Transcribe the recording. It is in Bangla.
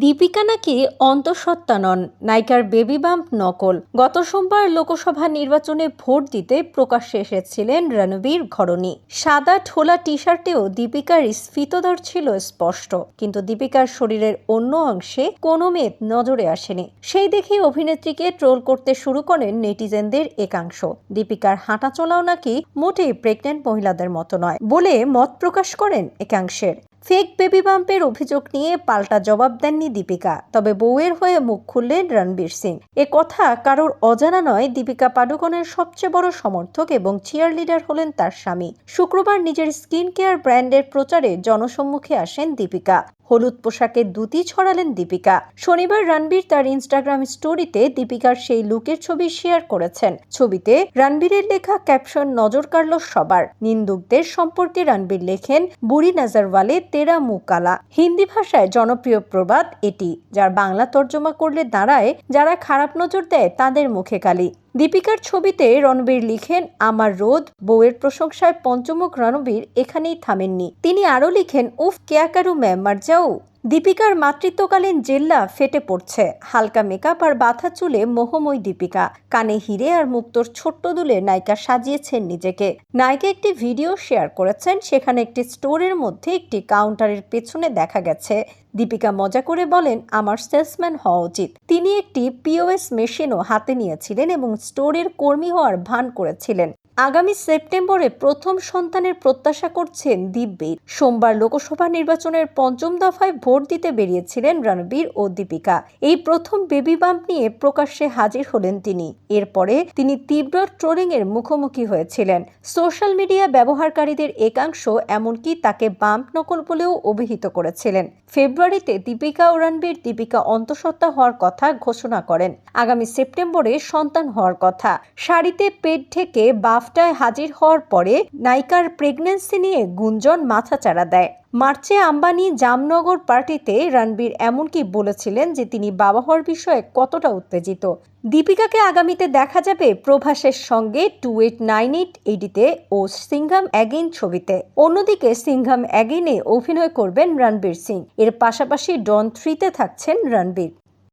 দীপিকা নাকি অন্তঃসত্ত্বা নন, নায়িকার বেবি বাম্প নকল। গত সোমবার লোকসভা নির্বাচনে ভোট দিতে প্রকাশ্যে এসেছিলেন রণবীর ঘরণী। সাদা ঠোলা টি শার্টেও দীপিকার স্ফীতদর ছিল স্পষ্ট, কিন্তু দীপিকার শরীরের অন্য অংশে কোনো মেদ নজরে আসেনি। সেই দেখে অভিনেত্রীকে ট্রোল করতে শুরু করেন নেটিজেনদের একাংশ। দীপিকার হাঁটা চলাও নাকি মোটেই প্রেগনেন্ট মহিলাদের মতো নয় বলে মত প্রকাশ করেন একাংশের। ফেক বেবি বাম্পের অভিযোগ নিয়ে পাল্টা জবাব দেননি দীপিকা, তবে বউয়ের হয়ে মুখ খুললেন রণবীর সিং। এ কথা কারোর অজানা নয়, দীপিকা পাডুকোনের সবচেয়ে বড় সমর্থক এবং চিয়ার লিডার হলেন তার স্বামী। শুক্রবার নিজের স্কিন কেয়ার ব্র্যান্ডের প্রচারে জনসম্মুখে আসেন দীপিকা। হলুদ পোশাকে দুতি ছড়ালেন দীপিকা। শনিবার রণবীর তার ইনস্টাগ্রাম স্টোরিতে দীপিকার সেই লুকের ছবি শেয়ার করেছেন। ছবিতে রণবীরের লেখা ক্যাপশন নজর কাড়ল সবার। নিন্দুকদের সম্পর্কে রণবীর লেখেন, বুড়ি নাজারওয়ালে তেরা মুকালা হিন্দি ভাষায় জনপ্রিয় প্রবাদ এটি, যার বাংলা তর্জমা করলে দাঁড়ায়, যারা খারাপ নজর দেয় তাদের মুখে কালি। দীপিকার ছবিতে রণবীর লিখেন, আমার রোদ বউয়ের প্রশংসায় পঞ্চমুখ রণবীর এখানেই থামেননি। তিনি আরও লিখেন, উফ কেয়াকারু ম্যাম, মার যাও। দীপিকার মাতৃত্বকালীন জেল্লা ফেটে পড়ছে। হালকা মেকআপ আর বাথা চুলে মোহময় দীপিকা। কানে হিরে আর মুক্তোর ছোট্ট দুলে নায়িকা সাজিয়েছেন নিজেকে। নায়িকা একটি ভিডিও শেয়ার করেছেন, সেখানে একটি স্টোরের মধ্যে একটি কাউন্টারের পেছনে দেখা গেছে। দীপিকা মজা করে বলেন, আমার সেলসম্যান হওয়া উচিত। তিনি একটি পিওএস মেশিনও হাতে নিয়েছিলেন এবং স্টোরের কর্মী হওয়ার ভান করেছিলেন। আগামী সেপ্টেম্বরে প্রথম সন্তানের প্রত্যাশা করছেন দিব্যির। সোমবার লোকসভা নির্বাচনের পঞ্চম দফায় ভোট দিতে বেরিয়েছিলেন রণবীর ও দীপিকা। এই প্রথম বেবি বাম্প নিয়ে প্রকাশ্যে হাজির হলেন তিনি। এরপরে তিনি তীব্র ট্রোলিং এর মুখোমুখি হয়েছিলেন। সোশ্যাল মিডিয়া ব্যবহারকারীদের একাংশ এমনকি তাকে বাম্প নকল বলেও অভিহিত করেছিলেন। ফেব্রুয়ারিতে দীপিকা ও রণবীর দীপিকা অন্তঃসত্ত্বা হওয়ার কথা ঘোষণা করেন। আগামী সেপ্টেম্বরে সন্তান হওয়ার কথা। শাড়িতে পেট ঢেকে বাফটায় হাজির হওয়ার পরে নায়িকার প্রেগন্যান্সি নিয়ে গুঞ্জন মাথাচাড়া দেয়। মার্চে আম্বানি জামনগর পার্টিতে রণবীর এমনকি বলেছিলেন যে তিনি বাবা হওয়ার বিষয়ে কতটা উত্তেজিত। দীপিকাকে আগামীতে দেখা যাবে প্রভাসের সঙ্গে টু এইট নাইন এইট এইটিতে ও সিংহাম অ্যাগেইন ছবিতে। অন্যদিকে সিংহাম অ্যাগেইনে অভিনয় করবেন রণবীর সিং। এর পাশাপাশি ডন থ্রিতে থাকছেন রণবীর।